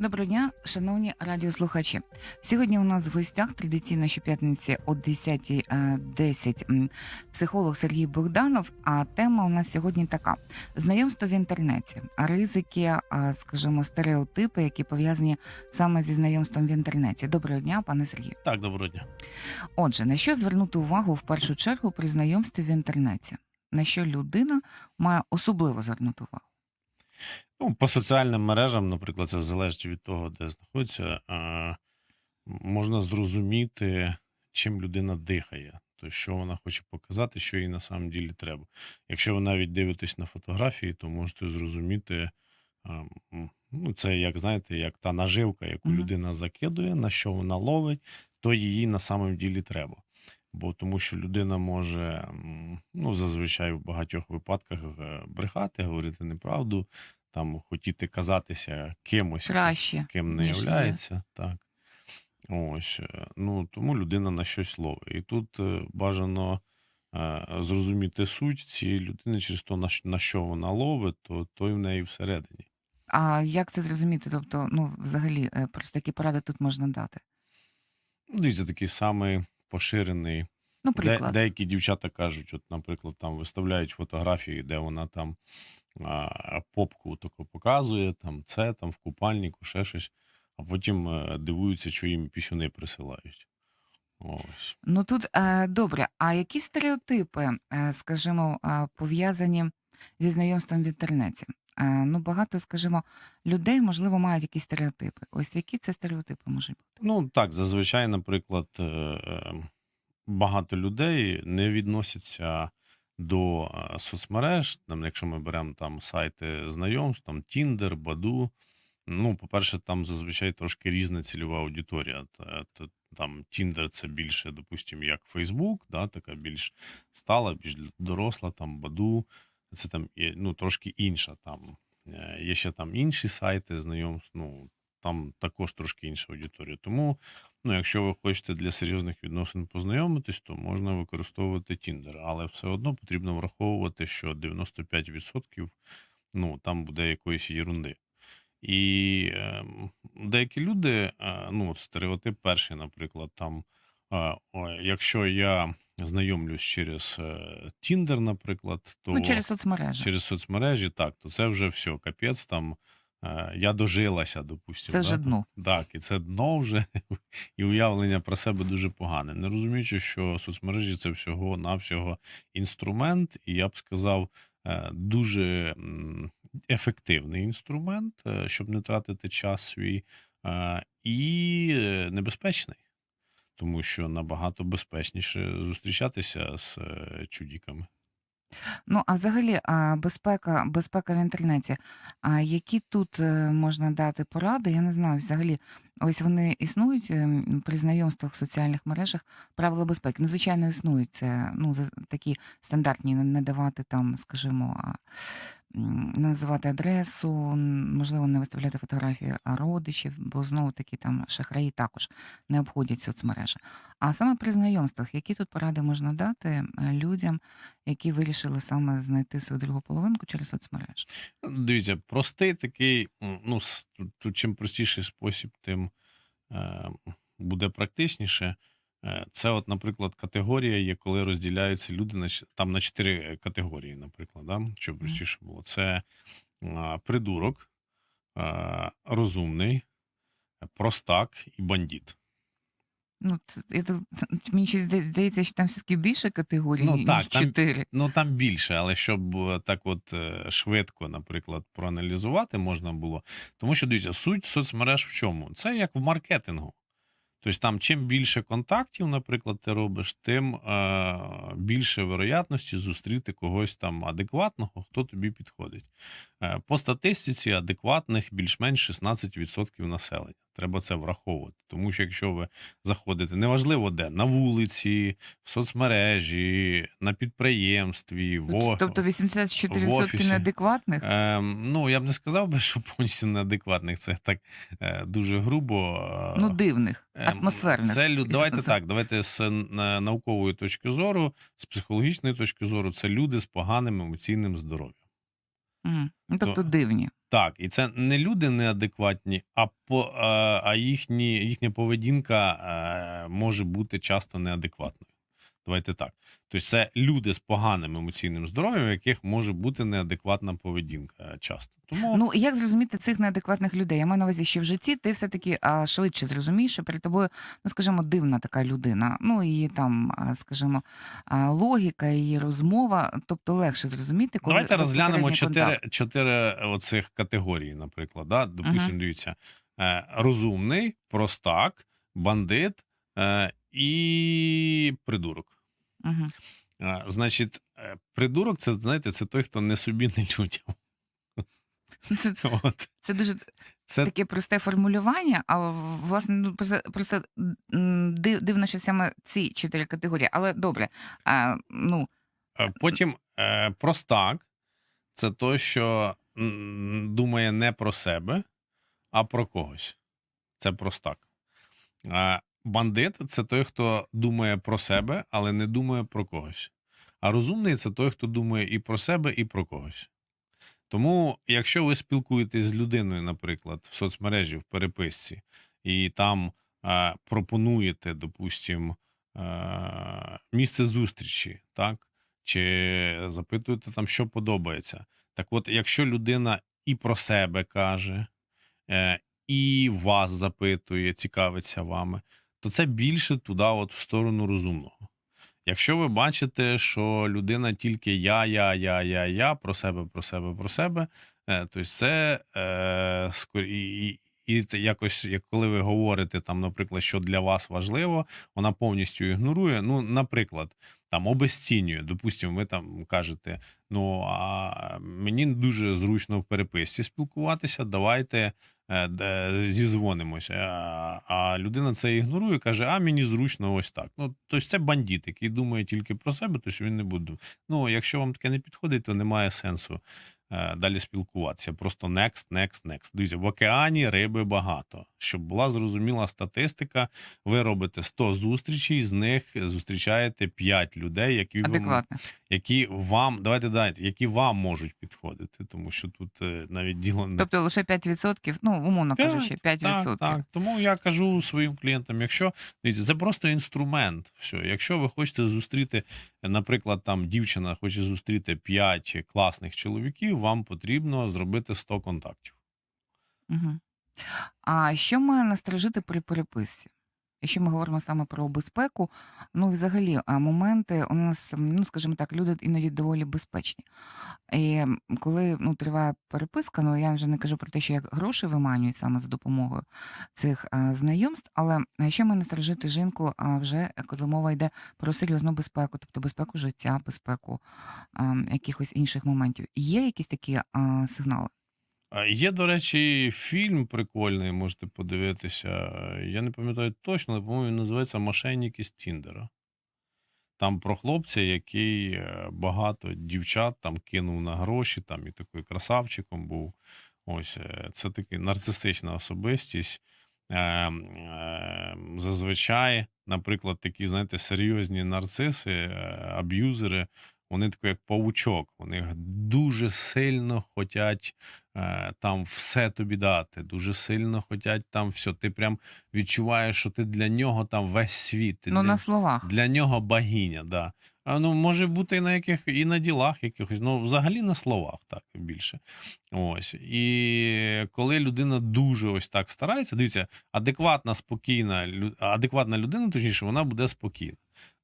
Доброго дня, шановні радіослухачі. Сьогодні у нас в гостях традиційно щоп'ятниці о 10.10 м, психолог Сергій Богданов. А тема у нас сьогодні така: знайомство в інтернеті, ризики, скажімо, стереотипи, які пов'язані саме зі знайомством в інтернеті. Доброго дня, пане Сергію. Так, доброго дня. Отже, на що звернути увагу в першу чергу при знайомстві в інтернеті? На що людина має особливо звернути увагу? Ну, по соціальним мережам, наприклад, це залежить від того, де знаходиться, а, можна зрозуміти, чим людина дихає, то що вона хоче показати, що їй на самом ділі треба. Якщо ви навіть дивитесь на фотографії, то можете зрозуміти, а, ну, це як знаєте, як та наживка, яку Мгм. людина закидує, на що вона ловить, то їй на самом ділі треба. Бо тому що людина може, ну, зазвичай в багатьох випадках е, брехати, говорити неправду, там хотіти казатися кимось, Краще. ким не ніж являється. Так. Ось. е, Ну, тому людина на щось ловить. І тут е, бажано е, зрозуміти суть цієї людини через те, на, на що вона ловить, то той в неї всередині. А як це зрозуміти? Тобто, ну, взагалі, е, просто такі поради тут можна дати. Ну, Дивіться, такий самий поширений Ну, Де, приклад. деякі дівчата кажуть, от, наприклад, там виставляють фотографії, де вона там а, попку таку показує, там це, там в купальнику, ще щось, а потім е, дивуються, що їм пісюни присилають. Ось. Ну тут е, добре. А які стереотипи, е, скажімо, пов'язані зі знайомством в інтернеті? Ну, багато, скажімо, людей, можливо, мають якісь стереотипи. Ось які це стереотипи можуть бути? Ну так, зазвичай, наприклад, е, е, багато людей не відносяться до е, соцмереж. Там, якщо ми беремо там сайти знайомств, там Tinder, Баду. Ну, по-перше, там зазвичай трошки різна цільова аудиторія. Та- та- Там Tinder це більше, допустимо, як Facebook, да, така більш стала, більш доросла, там Баду. Це там ну, трошки інша. Там Е, є ще там інші сайти знайомств. Ну, там також трошки інша аудиторія. Тому, ну, якщо ви хочете для серйозних відносин познайомитись, то можна використовувати Tinder. Але все одно потрібно враховувати, що 95% ну, там буде якоїсь єрунди. І е, деякі люди, е, ну, от стереотип перший, наприклад, там, е, о, якщо я знайомлюсь через е, Tinder, наприклад, то Ну, через соцмережі. через соцмережі, так, то це вже все, капець там. Е, Я дожилася, допустимо. Це вже да, дно. там. Так, і це дно вже, і уявлення про себе дуже погане. Не розуміючи, що соцмережі це всього навсього інструмент, і я б сказав, е, дуже м, ефективний інструмент, е, щоб не тратити час свій, е, і е, небезпечний. Тому що набагато безпечніше зустрічатися з е, чудіками. Ну, а взагалі, безпека, безпека в інтернеті. А які тут е, можна дати поради? Я не знаю, взагалі, ось вони існують ем, при знайомствах в соціальних мережах. Правила безпеки. Ну, звичайно, існують. Це ну, за- такі стандартні, не- давати там, скажімо, називати адресу, можливо, не виставляти фотографії родичів, бо знову таки там шахраї також не обходять соцмережі. А саме при знайомствах, які тут поради можна дати е, людям, які вирішили саме знайти свою другу половинку через соцмережі? Дивіться, простий такий, ну, тут, чим простіший спосіб, тим е, буде практичніше. Е, Це, от, наприклад, категорія є, коли розділяються люди на ч- там на чотири категорії, наприклад, да? щоб простіше було. Це а, придурок, а, розумний, простак і бандит. Ну, т- я тут, мені щось зда- здається, що там все-таки більше категорій, Ну, ніж так, там- чотири. Ну там більше, але щоб е, так от е, швидко, наприклад, проаналізувати можна було. Тому що дивіться, суть соцмереж в чому? Це як в маркетингу. Тобто там чим більше контактів, наприклад, ти робиш, тим е, більше вероятності зустріти когось там адекватного, хто тобі підходить. Е, по статистиці адекватних більш-менш 16% населення. Треба це враховувати. Тому що якщо ви заходите, неважливо де, на вулиці, в соцмережі, на підприємстві, в, Тобто 84% офісі. неадекватних? Ем, ну, я б не сказав би, що повністю неадекватних. Це так е, дуже грубо. е, Ну, дивних, Ем, атмосферних. Це Давайте так. Давайте з е, наукової точки зору, з психологічної точки зору, це люди з поганим емоційним здоров'ям. Мгм. Ну, тобто То- дивні. Так, і це не люди неадекватні, а по а, а їхні, їхня поведінка е, може бути часто неадекватною. Давайте так. Тобто, це люди з поганим емоційним здоров'ям, у яких може бути неадекватна поведінка часто. Тому Ну, і як зрозуміти цих неадекватних людей? Я маю на увазі, що в житті ти все-таки а, швидше зрозумієш, що перед тобою, ну, скажімо, дивна така людина. Ну, її там, а, скажімо, а, логіка, її розмова, тобто легше зрозуміти, коли Давайте розглянемо чотири, чотири оцих категорії, наприклад. Да? Допустим, Мгм. дивіться: е, розумний, простак, бандит е, і придурок. Е, значить, е, придурок це, знаєте, це той, хто не собі, не людям. Це, От. це дуже Це таке просте формулювання, а власне ну, просто, просто дивно, що саме ці чотири категорії. Але добре, а, ну, Е, Потім е, простак це той, що думає не про себе, а про когось. Це простак. Бандит це той, хто думає про себе, але не думає про когось. А розумний це той, хто думає і про себе, і про когось. Тому, якщо ви спілкуєтесь з людиною, наприклад, в соцмережі, в переписці, і там е, пропонуєте, допустим, е, місце зустрічі, так? чи запитуєте там, що подобається. Так от, якщо людина і про себе каже, е, і вас запитує, цікавиться вами, то це більше туди, от в сторону розумного. Якщо ви бачите, що людина тільки я, я, я, я, я, про себе, про себе, про себе, е, то це е, і, і, якось, як коли ви говорите, там, наприклад, що для вас важливо, вона повністю ігнорує. Ну, наприклад, там обесцінює. Допустимо, ви там кажете: ну а мені дуже зручно в переписці спілкуватися, давайте зізвонимося. А, а людина це ігнорує, каже: а мені зручно ось так. Ну, тобто це бандит, який думає тільки про себе, то що він не буде. Ну, якщо вам таке не підходить, то немає сенсу е, далі спілкуватися. Просто next, next, next. Дивіться, в океані риби багато. Щоб була зрозуміла статистика, ви робите 100 зустрічей, з них зустрічаєте 5 людей, які вам, які вам, давайте дайте, які вам можуть підходити, тому що тут е, навіть діло не Тобто лише 5%, ну, умовно Так, кажучи, 5%. так, так. Тому я кажу своїм клієнтам: якщо дивіться, це просто інструмент. Все, якщо ви хочете зустріти, наприклад, там дівчина хоче зустріти 5 класних чоловіків, вам потрібно зробити 100 контактів. Угу. А що має насторожити при переписці? Якщо ми говоримо саме про безпеку, ну взагалі моменти у нас, ну скажімо так, люди іноді доволі безпечні. І коли ну, триває переписка, ну я вже не кажу про те, що як гроші виманюють саме за допомогою цих знайомств, але а, що має насторожити жінку а, вже коли мова йде про серйозну безпеку, тобто безпеку життя, безпеку а, якихось інших моментів. Є якісь такі а, сигнали? Є, до речі, фільм прикольний, можете подивитися. Я не пам'ятаю точно, але, по-моєму, він називається Мошенники з Тіндера. Там про хлопця, який е, багато дівчат там кинув на гроші, там і такий красавчиком був. Ось е, це така нарцистична особистість. Е, е, Зазвичай, наприклад, такі, знаєте, серйозні нарциси, е, аб'юзери, вони такі, як павучок. Вони дуже сильно хотять е, там все тобі дати, дуже сильно хотять там все. Ти прям відчуваєш, що ти для нього там весь світ. Ти Ну, для, на словах. для нього богиня, да. А, ну, може бути і на яких, і на ділах якихось, ну, взагалі на словах так більше. Ось. І коли людина дуже ось так старається, дивіться, адекватна, спокійна, адекватна людина, точніше, вона буде спокійна.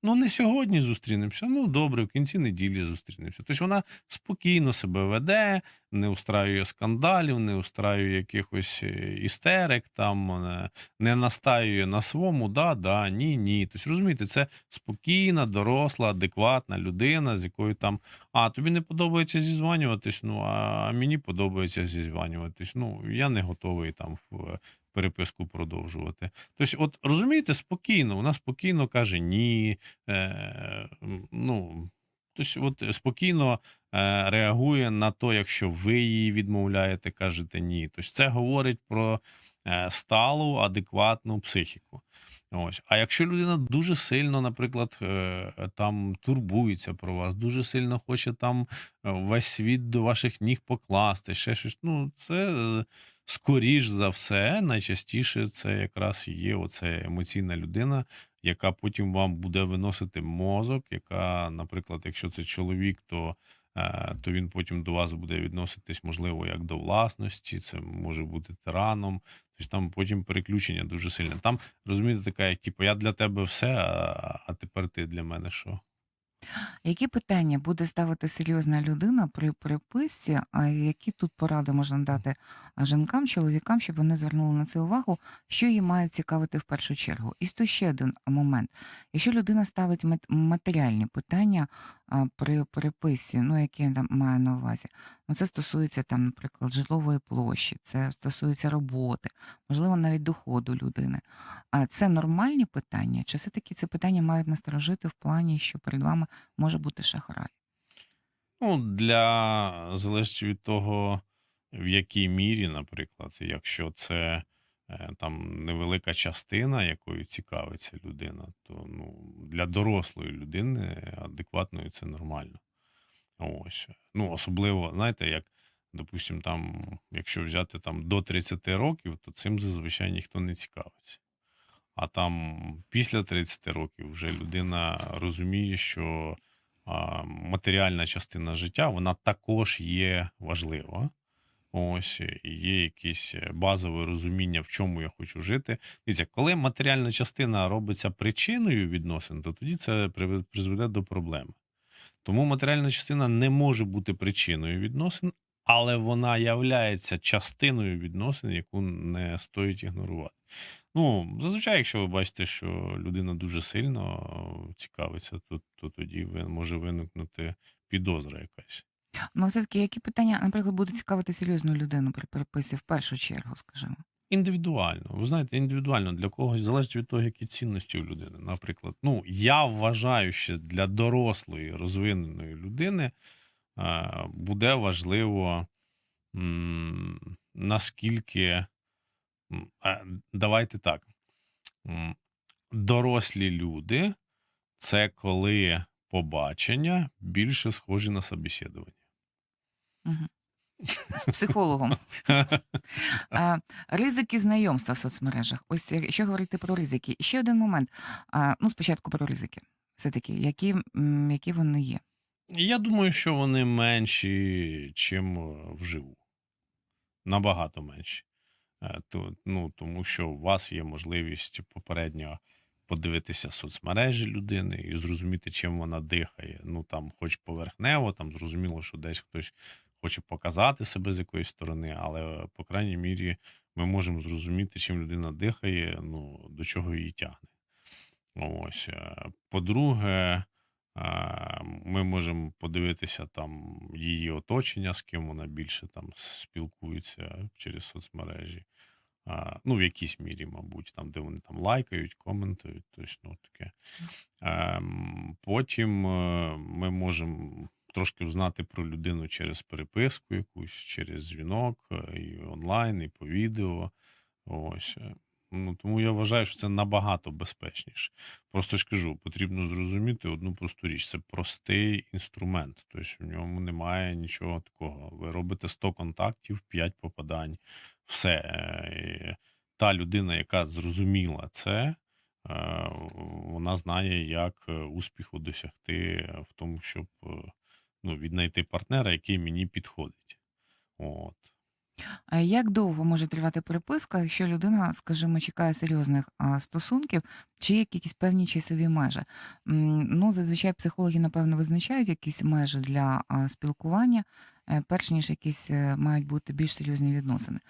Ну, не сьогодні зустрінемося, ну добре, в кінці неділі зустрінемося. Тобто вона спокійно себе веде, не устраює скандалів, не устраює якихось е, істерик, там е, не настаює на своєму, да, да, ні, ні. Тобто, розумієте, це спокійна, доросла, адекватна людина, з якою там, а тобі не подобається зізванюватись, ну а мені подобається зізванюватись. Ну, я не готовий там в- переписку продовжувати. Тобто, от розумієте, спокійно, вона спокійно каже ні. Е, ну, тобто, от спокійно е, реагує на то, якщо ви їй відмовляєте, кажете ні. Тобто, це говорить про е, сталу, адекватну психіку. Ось. А якщо людина дуже сильно, наприклад, е, там турбується про вас, дуже сильно хоче там е, весь світ до ваших ніг покласти, ще щось, ну це е, скоріш за все, найчастіше це якраз є оце емоційна людина, яка потім вам буде виносити мозок, яка, наприклад, якщо це чоловік, то, е, то він потім до вас буде відноситись, можливо, як до власності, це може бути тираном. Тобто там потім переключення дуже сильне. Там розумієте, така, як типу, я для тебе все, а тепер ти для мене що? Які питання буде ставити серйозна людина при переписці? А які тут поради можна дати жінкам, чоловікам, щоб вони звернули на це увагу, що її має цікавити в першу чергу? І то ще один момент. Якщо людина ставить мат- матеріальні питання при переписці, ну які я там маю на увазі, ну це стосується там, наприклад, житлової площі, це стосується роботи, можливо, навіть доходу людини. А це нормальні питання? Чи все-таки ці питання мають насторожити в плані, що перед вами може бути шахрай? Ну, для залежить від того, в якій мірі, наприклад, якщо це е, там невелика частина, якою цікавиться людина, то ну, для дорослої людини адекватної це нормально. Ось. Ну, особливо, знаєте, як, допустимо, там, якщо взяти там до 30 років, то цим зазвичай ніхто не цікавиться. А там після 30 років вже людина розуміє, що матеріальна частина життя вона також є важлива. Ось і є якесь базове розуміння, в чому я хочу жити. Дивіться, коли матеріальна частина робиться причиною відносин, то тоді це призведе до проблеми. Тому матеріальна частина не може бути причиною відносин, але вона являється частиною відносин, яку не стоїть ігнорувати. Ну, зазвичай, якщо ви бачите, що людина дуже сильно цікавиться, то, то тоді може виникнути підозра якась. Ну, все-таки, які питання, наприклад, будуть цікавити серйозну людину при переписі в першу чергу, скажімо? Індивідуально. Ви знаєте, індивідуально для когось залежить від того, які цінності у людини. Наприклад, ну я вважаю, що для дорослої розвиненої людини е, буде важливо м, наскільки е, давайте так. М, Дорослі люди це коли побачення більше схожі на собеседування. Угу. З психологом. А, ризики знайомства в соцмережах. Ось якщо говорити про ризики. І ще один момент. А, ну, спочатку про ризики. Все-таки, які, які вони є? Я думаю, що вони менші, чим е, вживу. Набагато менші. Е, То, ну, тому що у вас є можливість попередньо подивитися соцмережі людини і зрозуміти, чим вона дихає. Ну там, хоч поверхнево, там зрозуміло, що десь хтось хоче показати себе з якоїсь сторони, але по крайній мірі ми можемо зрозуміти, чим людина дихає, ну до чого її тягне. Ось. е, По-друге, е, ми можемо подивитися там її оточення, з ким вона більше там спілкується через соцмережі. А, Ну, в якійсь мірі, мабуть, там, де вони там лайкають, коментують, тобто, ну, таке. Ем, Потім е, ми можемо трошки взнати про людину через переписку якусь, через дзвінок, е, і онлайн, і по відео. Ось. е. Ну, тому я вважаю, що це набагато безпечніше. Просто ж кажу, потрібно зрозуміти одну просту річ: це простий інструмент. Тобто в ньому немає нічого такого. Ви робите 100 контактів, 5 попадань. Все. Е, Та людина, яка зрозуміла це, вона знає, як успіху досягти в тому, щоб ну, віднайти партнера, який мені підходить. От. А як довго може тривати переписка, якщо людина, скажімо, чекає серйозних стосунків, чи є якісь певні часові межі? Ну, зазвичай психологи, напевно, визначають якісь межі для спілкування, е, перш ніж якісь е, мають бути більш серйозні відносини.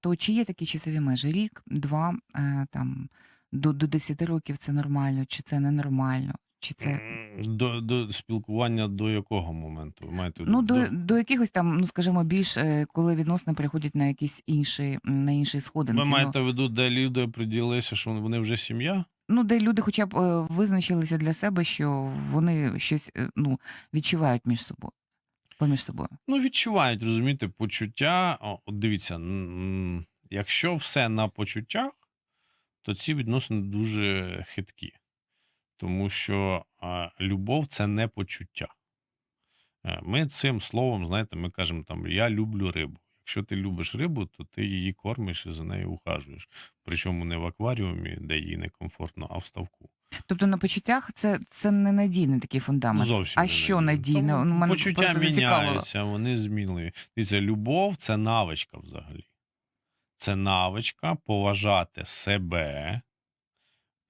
То чи є такі часові межі? Рік, два, е, там, до, до 10 років це нормально, чи це ненормально? Чи це До, до спілкування до якого моменту? Ви маєте ну до, до якихось там, ну скажімо, більш е, коли відносини переходять на якісь інші на інші сходинки. Ви ну, маєте в виду, де люди приділилися, що вони вже сім'я? Ну, де люди хоча б е, визначилися для себе, що вони щось е, ну, відчувають між собою. Поміж собою. Ну, відчувають, розумієте, почуття. О, От дивіться, м, якщо все на почуттях, то ці відносини дуже хиткі. Тому що а, любов це не почуття. Е, Ми цим словом, знаєте, ми кажемо там я люблю рибу. Якщо ти любиш рибу, то ти її кормиш і за нею ухажуєш. Причому не в акваріумі, де їй некомфортно, а в ставку. Тобто на почуттях це, це не надійний такий фундамент. Зовсім а не що надійне? Ну, мене почуття міняються, вони змінливі. Дивіться, любов це навичка взагалі. Це навичка поважати себе,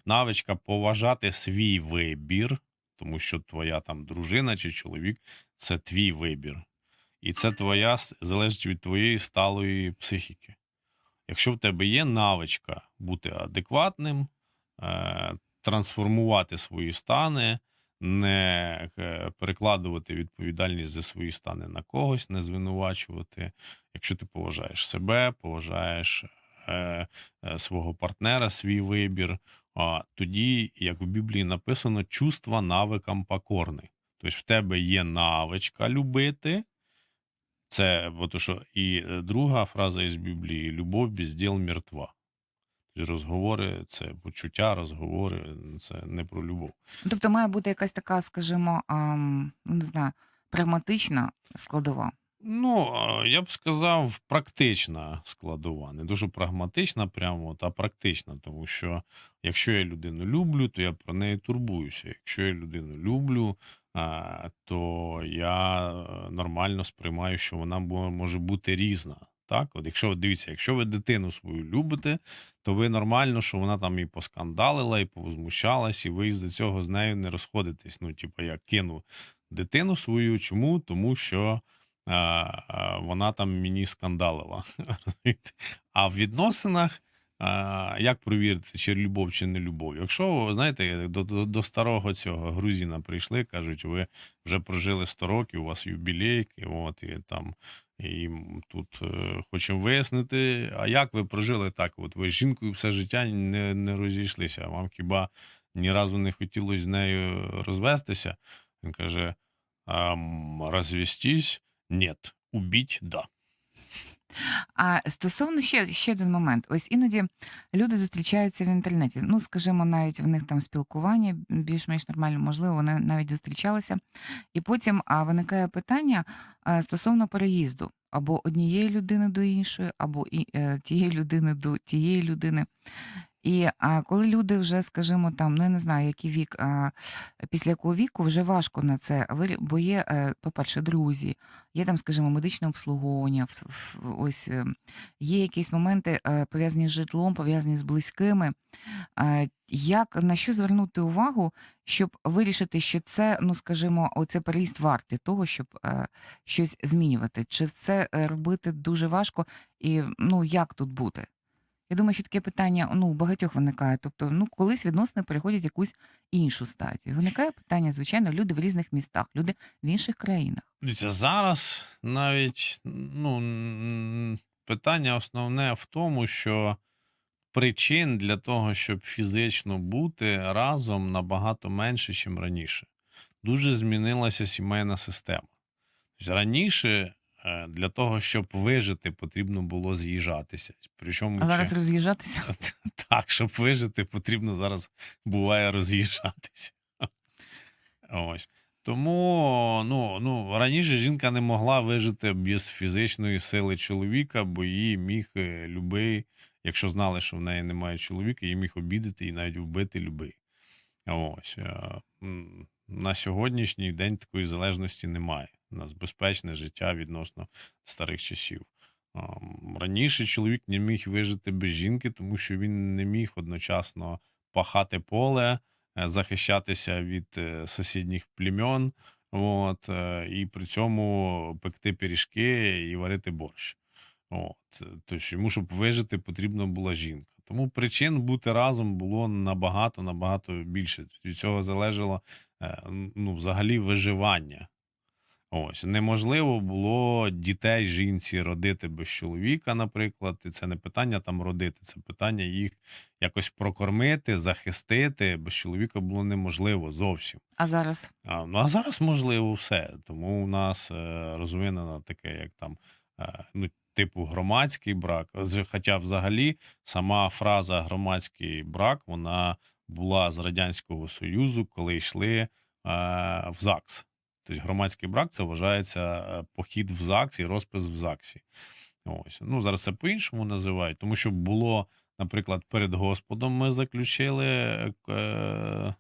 навичка поважати свій вибір, тому що твоя там дружина чи чоловік це твій вибір. І це твоя залежить від твоєї сталої психіки. Якщо в тебе є навичка бути адекватним, е, трансформувати свої стани, не е, перекладувати відповідальність за свої стани на когось, не звинувачувати. Якщо ти поважаєш себе, поважаєш е, свого партнера, свій вибір, а тоді, як в Біблії написано, чувства навикам покорний. Тобто в тебе є навичка любити. Це бо то, що і е, друга фраза із Біблії: любов без діл мертва. Тобто розговори це почуття, розговори це не про любов. Тобто має бути якась така, скажімо, ам, не знаю, прагматична складова. Ну, я б сказав, практична складова. Не дуже прагматична, прямо, та практична. Тому що якщо я людину люблю, то я про неї турбуюся. Якщо я людину люблю, то я е, нормально сприймаю, що вона може бути різна. Так, от якщо дивіться, якщо ви дитину свою любите, то ви нормально, що вона там і поскандалила, і повозмущалась, і ви з цього з нею не розходитесь. Ну, типу, я кину дитину свою. Чому? Тому що вона там мені скандалила. а в відносинах. Як провірити, чи любов, чи не любов? Якщо, знаєте, до, до, до старого цього грузіна прийшли, кажуть, ви вже прожили 100 років, у вас юбілей, от, і там і тут е, хочемо вияснити, а як ви прожили так? От ви з жінкою все життя не, не розійшлися, вам хіба ні разу не хотілося з нею розвестися? Він каже: «Ам, розвестись? Нет, убить да. А стосовно ще, ще один момент: ось іноді люди зустрічаються в інтернеті. Ну, скажімо, навіть в них там спілкування більш-менш нормально, можливо, вони навіть зустрічалися. І потім а, виникає питання а, стосовно переїзду або однієї людини до іншої, або і, е, тієї людини до тієї людини. І а, коли люди вже, скажімо, там, ну я не знаю, який вік, а, після якого віку вже важко на це, бо є, е, по-перше, друзі, є там, скажімо, медичне обслуговування, ось е, є якісь моменти е, пов'язані з житлом, пов'язані з близькими. Як на що звернути увагу, щоб вирішити, що це, ну скажімо, оце переїзд вартий того, щоб е, щось змінювати? Чи це робити дуже важко? І ну як тут бути? Я думаю, що таке питання ну, у багатьох виникає. Тобто, ну, колись відносини переходять в якусь іншу стадію. Виникає питання, звичайно, люди в різних містах, люди в інших країнах. Дивіться, зараз навіть ну, питання основне в тому, що причин для того, щоб фізично бути разом набагато менше, ніж раніше. Дуже змінилася сімейна система. Тобто раніше е, для того, щоб вижити, потрібно було з'їжджатися. Причому А зараз ще- роз'їжджатися. так, щоб вижити, потрібно зараз буває роз'їжджатися. Ось. Тому ну, ну, раніше жінка не могла вижити без фізичної сили чоловіка, бо її міг е, любий, якщо знали, що в неї немає чоловіка, її міг обідати і навіть вбити любий. Ось. е, м, На сьогоднішній день такої залежності немає. У нас безпечне життя відносно старих часів. Раніше чоловік не міг вижити без жінки, тому що він не міг одночасно пахати поле, е, захищатися від е, сусідніх племен, от, е, і при цьому пекти пиріжки і варити борщ. От. Тобто йому, щоб вижити, потрібна була жінка. Тому причин бути разом було набагато набагато більше. Від цього залежало ну, взагалі виживання. Ось неможливо було дітей жінці родити без чоловіка, наприклад. І це не питання там родити, це питання їх якось прокормити, захистити. Без чоловіка було неможливо зовсім. А зараз А, ну а зараз можливо все. Тому у нас е, розвинено таке, як там е, ну, типу громадський брак. Хоча взагалі сама фраза громадський брак вона була з Радянського Союзу, коли йшли е, в ЗАГС. Тобто громадський брак це вважається е, похід в ЗАГС і розпис в ЗАГСі. Ось. Ну, зараз це по-іншому називають, тому що було, наприклад, перед Господом ми заключили е, е,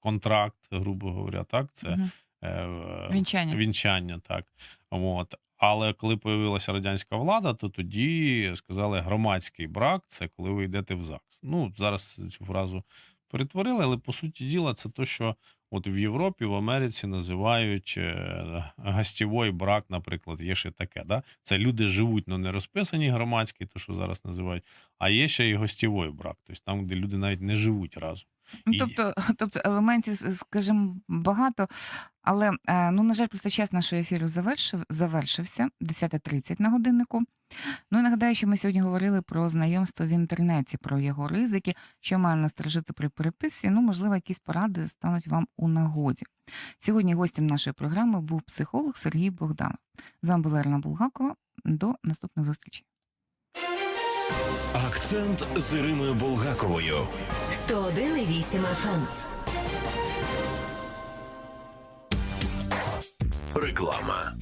контракт, грубо говоря, так. Це е, Вінчання. Вінчання, так. От. Але коли появилася радянська влада, то тоді сказали громадський брак це коли ви йдете в ЗАГС. Ну, зараз цю фразу перетворили, але по суті діла, це то, що от в Європі, в Америці називають е, гостєвий брак, наприклад, є ще таке. Да? Це люди живуть, але не розписані громадські, то що зараз називають, а є ще і гостєвий брак, тобто там, де люди навіть не живуть разом. Тобто, І- тобто елементів, скажімо, багато. Але е, ну, на жаль, просто час нашого ефіру завершив, завершився 10.30 на годиннику. Ну і нагадаю, що ми сьогодні говорили про знайомство в інтернеті, про його ризики, що має насторожити при переписці. Ну, можливо, якісь поради стануть вам у нагоді. Сьогодні гостем нашої програми був психолог Сергій Богданов. З вами була Ірина Булгакова. До наступних зустрічей. Акцент з Іриною Болгаковою. 101,8 FM. Реклама.